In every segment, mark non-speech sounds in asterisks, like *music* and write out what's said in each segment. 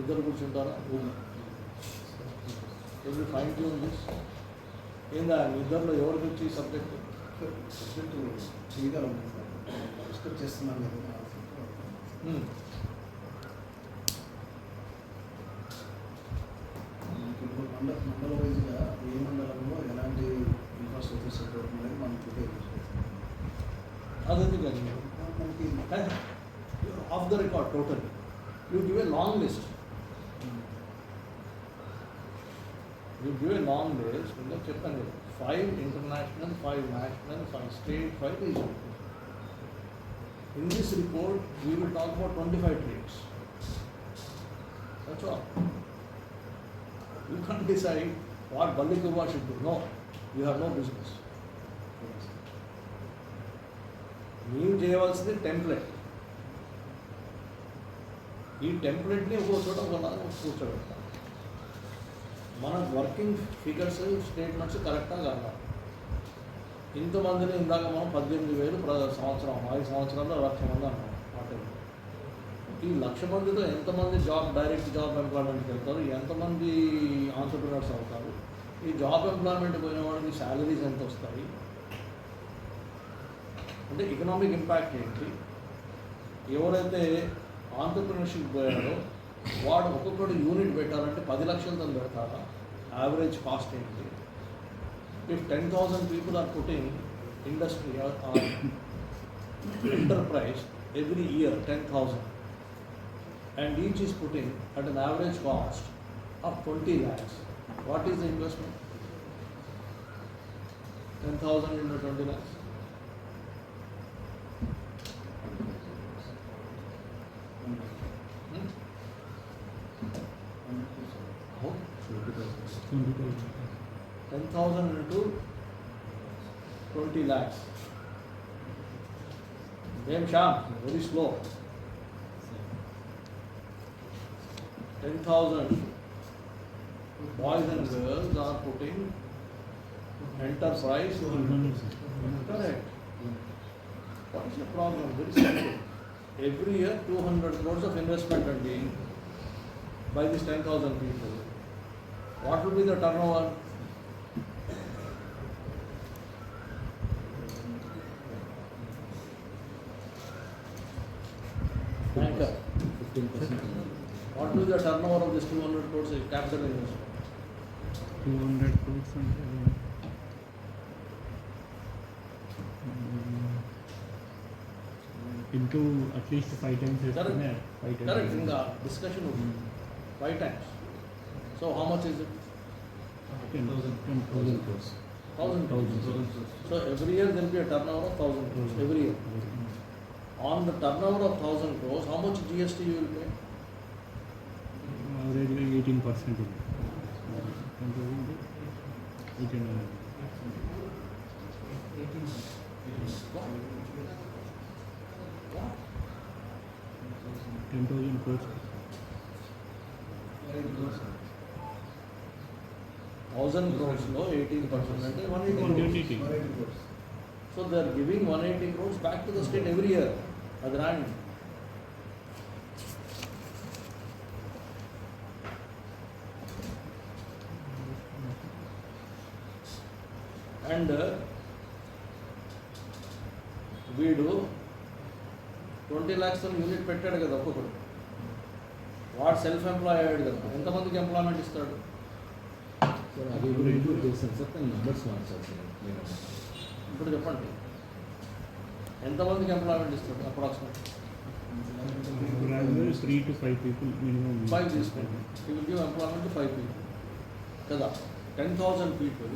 ఇద్దరు కూర్చుంటారా? ఎవరి ఫైన్ ట్యూన్ దిస్ ఏందా ఇద్దరిలో ఎవరికి వచ్చి సబ్జెక్ట్? సబ్జెక్టు చేయగలం డిస్కస్ చేస్తున్నాం కదా మండల వైజ్గా ఏ మండలంలో ఎలాంటి ఇన్ఫ్రాస్ట్రక్చర్ సెట్ అవుతుంది అనేది మనం చూడాలి అది? మనకి off the record total you give a long list you give a long list ఇంకా చెప్పాను కదా five international five national five state five regional in this report we will talk about twenty five trades that's all you can't *laughs* decide what బల్లి కుబా should do no you have no business మీరు చేయవలసింది template ఈ టెంప్లెట్ని ఒక్కో చోట ఒకలాగా కూర్చోబెడతాం. మన working figures statements కరెక్ట్గా కావాలి ఇంతమందిని ఇందాక మనం పద్దెనిమిది వేలు ప్ర సంవత్సరం ఐదు సంవత్సరాల్లో లక్ష మంది అన్నాం. ఈ లక్ష మందిలో ఎంతమంది జాబ్ డైరెక్ట్ జాబ్ ఎంప్లాయ్మెంట్కి వెళ్తారు ఎంతమంది ఆంటర్ప్రినర్స్ అవుతారు? ఈ జాబ్ ఎంప్లాయ్మెంట్ పోయిన వాళ్ళకి శాలరీస్ ఎంత వస్తాయి అంటే ఎకనామిక్ ఇంపాక్ట్ ఏంటి? ఎవరైతే ఆంటర్ప్రినర్షిప్ పోయాడో వాడు ఒక్కొక్కడు యూనిట్ పెట్టాలంటే పది లక్షలు తను పెడతారా యావరేజ్ కాస్ట్ ఏంటి? If ten thousand people are putting industry enterprise every year ten thousand and each is putting at an average cost of twenty lakhs what is the investment ten thousand into twenty lakhs 20,000. 10,000 into 20 lakhs. Damn Sham, very slow. 10,000. Boys and girls are putting enterprise. Correct. What is the problem? Very simple. Every year, 200 crores of investment are being by these 10,000 people. What will be the turnover? What will be the turnover of this 200 crores capital investment? 200 crores and into at least five times. Correct. Correct. In the discussion, of mm. five times. So how much is it? 10,000 10,000 crores. 1,000 crores. So every year there will be a turnover of 1,000 crores, every year. On the turnover of 1,000 crores, how much GST you will pay? Uh, Average like 18 percent. 18 uh, 10,000 crores. What? What? Ten thousand crores Thousand crores లో eighteen percent అంటే crores. Eighty So they are giving one eighty crores back to the state every year, as rand. And వీడు twenty lakhs unit పెట్టాడు కదా ఒక్కొక్కడు వాడు self employee అయ్యాడు కదా ఎంతమందికి ఎంప్లాయ్మెంట్ ఇస్తాడు సార్ అది కూడా ఇంక్లూడ్ చేస్తాను సార్ కానీ నెంబర్స్ మార్చాలి సార్ నేను ఇప్పుడు చెప్పండి ఎంతమందికి ఎంప్లాయ్మెంట్ ఇస్తాడు approximate three to five people minimum five తీసుకోండి you will give employment to five people కదా ten thousand people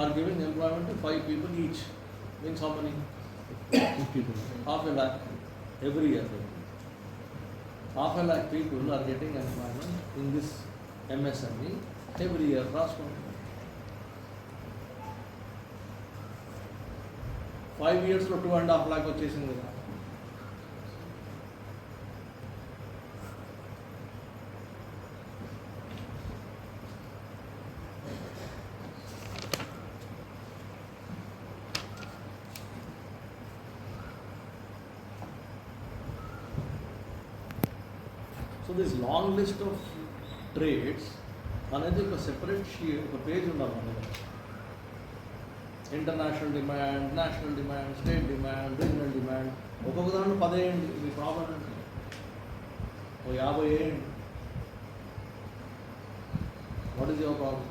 are giving employment to five people each means how money fifty half a lakh every year. Half a lakh people are getting employment in this MSME every year. రాసుకోండి five ఇయర్స్లో two and half lock వచ్చేసింది కదా So this long list of trades అనేది ఒక separate she ఒక page ఉండాలి మన దగ్గర international demand national demand state demand regional demand ఒక్కొక్క దాంట్లో పదేయండి మీ ప్రాబ్లం ఏంటి ఓ యాభై వేయండి what is your problem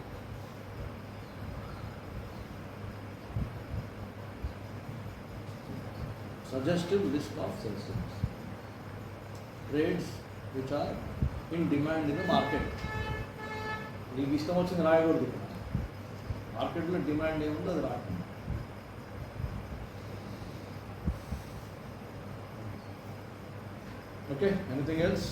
suggestive list of citizens. Trades which are in demand in the market. నీకు ఇష్టం వచ్చింది రాయకూడదు మార్కెట్లో డిమాండ్ ఏముందో అది రాయకూడదు ఓకే ఎనీథింగ్ ఎల్స్